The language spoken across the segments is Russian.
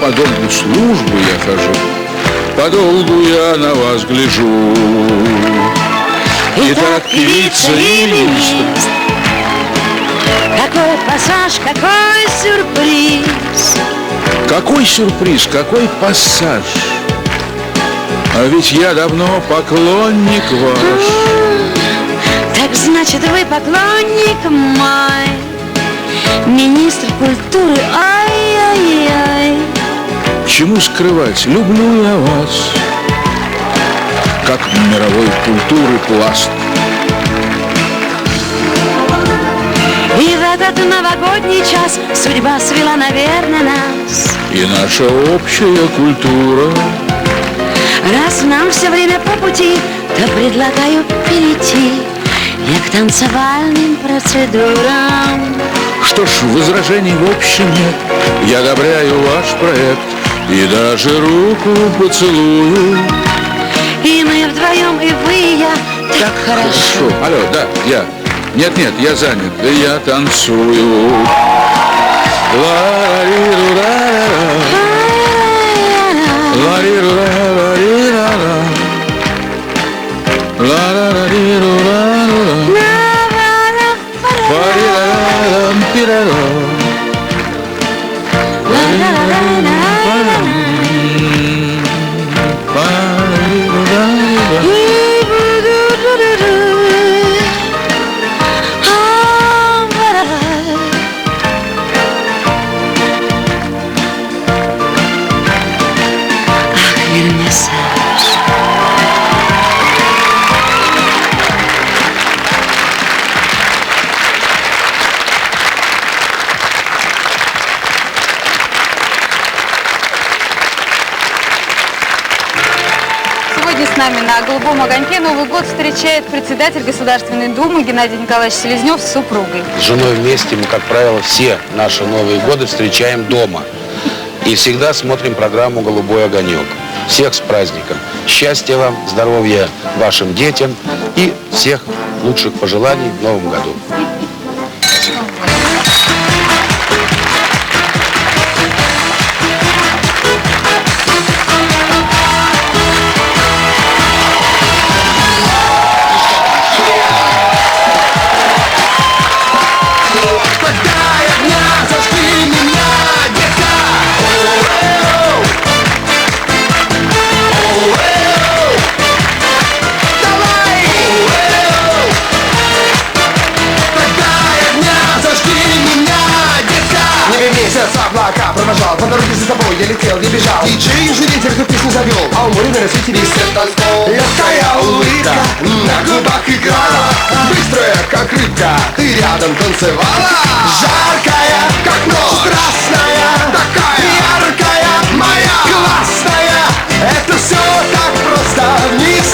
по долгу службу я хожу, подолгу я на вас гляжу. Итак, певица и министр Какой пассаж, какой сюрприз? Какой сюрприз, какой пассаж? А ведь я давно поклонник ваш. Так значит, вы поклонник мой. Министр культуры, ай-яй-яй К чему скрывать, люблю я вас Как мировой культуры пласт. И в этот новогодний час Судьба свела, наверное, нас. И наша общая культура. Раз нам все время по пути То предлагаю перейти. Я к танцевальным процедурам. Что ж, возражений в общем нет. Я одобряю ваш проект И даже руку поцелую. И мы вдвоем, и вы, и я Так хорошо. Алло, да, я. Нет, нет, я занят, да я танцую. Ла-ри-ру-ра-ра-ра. Сегодня с нами на «Голубом огоньке» Новый год встречает председатель Государственной Думы Геннадий Николаевич Селезнев с супругой. С женой вместе мы, как правило, все наши Новые годы встречаем дома. И всегда смотрим программу «Голубой огонек». Всех с праздником. Счастья вам, здоровья вашим детям и всех лучших пожеланий в Новом году. Облака провожал По дороге за тобой я летел, я бежал. Диджей же ветер эту песню завел? А у моря на рассвете свет танцпол Легкая улыбка на губах играла. Быстрая, как рыбка, ты рядом танцевала. Жаркая, как ночь, страстная Такая. Яркая, моя. Классная. Это все так просто, вниз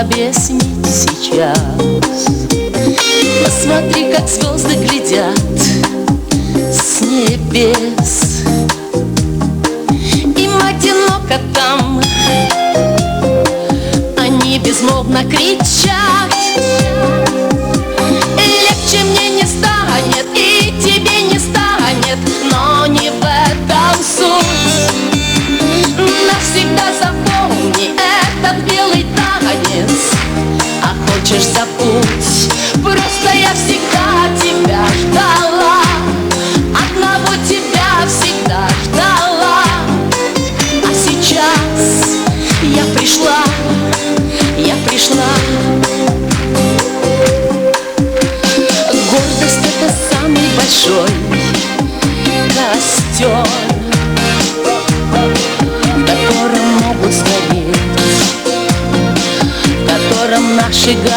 объяснить сейчас. Посмотри, как звезды глядят с небес. Им одиноко там Они безмолвно кричат. chegar.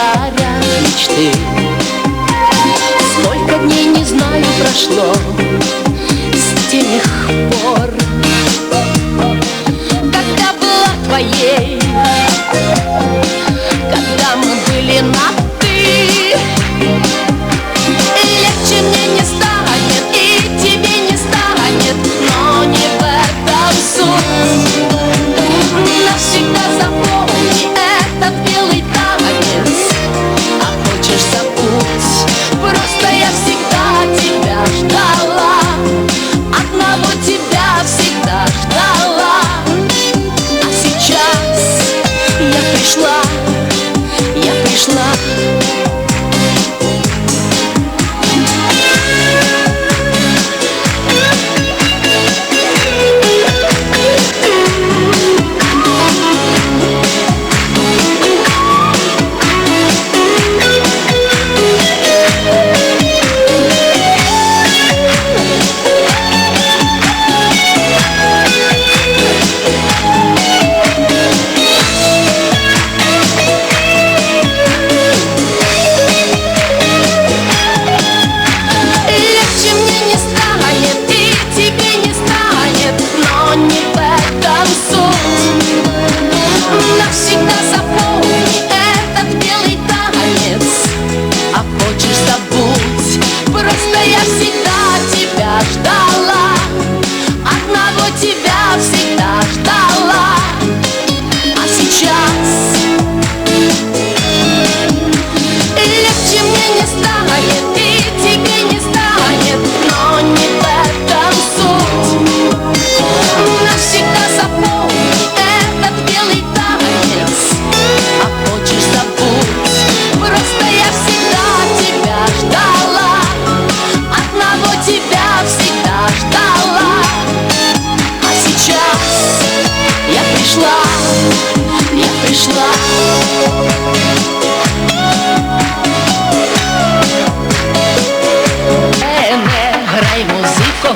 Krishna.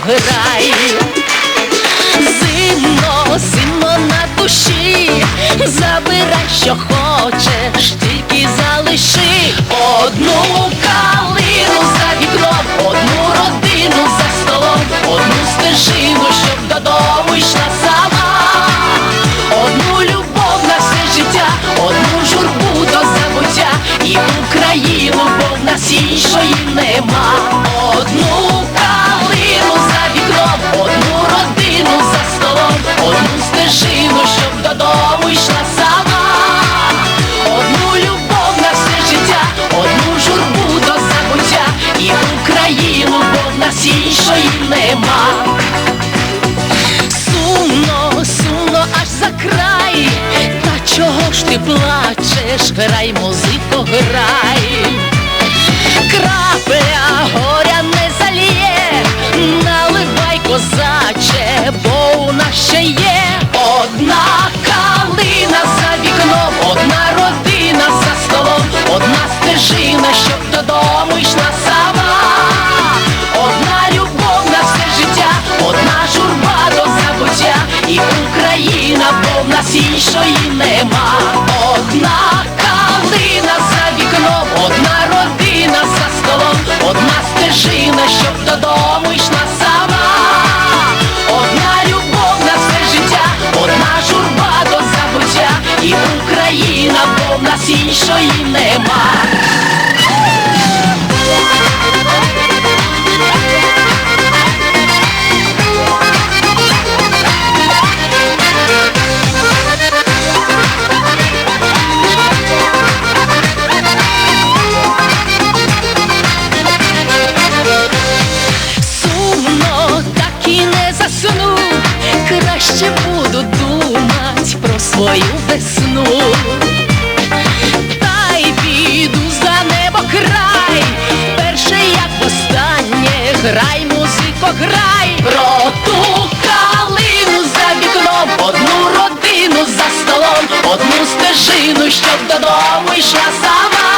грай, зимно, зимно на душі, забирай, що хочеш, тільки залиши одну калину за вікном, одну родину за столом, одну стежину, щоб додому йшла сама, одну любов на все життя, одну журбу до забуття. І Україну, бо в нас іншої нема. Одну ж ти плачеш? Грай, музико, грай. В нас іншої нема. Сумно, грай, музико, грай, калину за вікном, одну родину за столом, одну стежину, щоб додому йшла сама,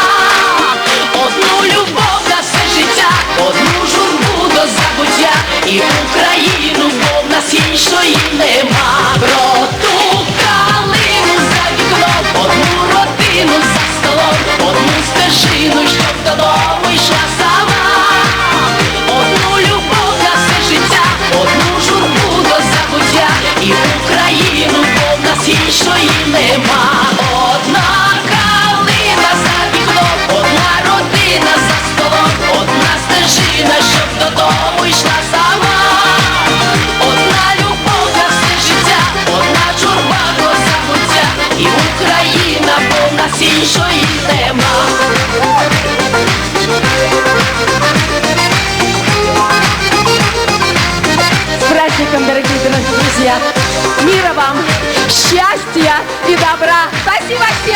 одну любов на все життя, одну журбу до забуття. І Україну, бо в нас іншої нема. Про ту калину за вікном, одну родину за столом, одну С праздником, дорогие друзья! Мира вам, счастья и добра! Спасибо всем!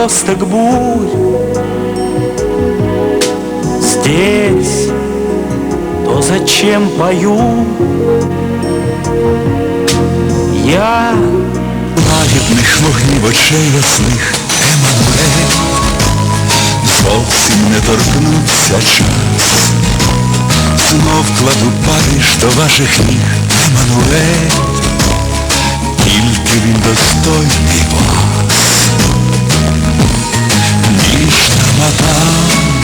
Перекресток бурь Здесь то зачем пою? Я Лагідних вогнів очей ясних Еммануель. Зовсім не торкнувся час. Знов кладу Париж до ваших ніг Еммануель. Тільки він достойний вас 把烦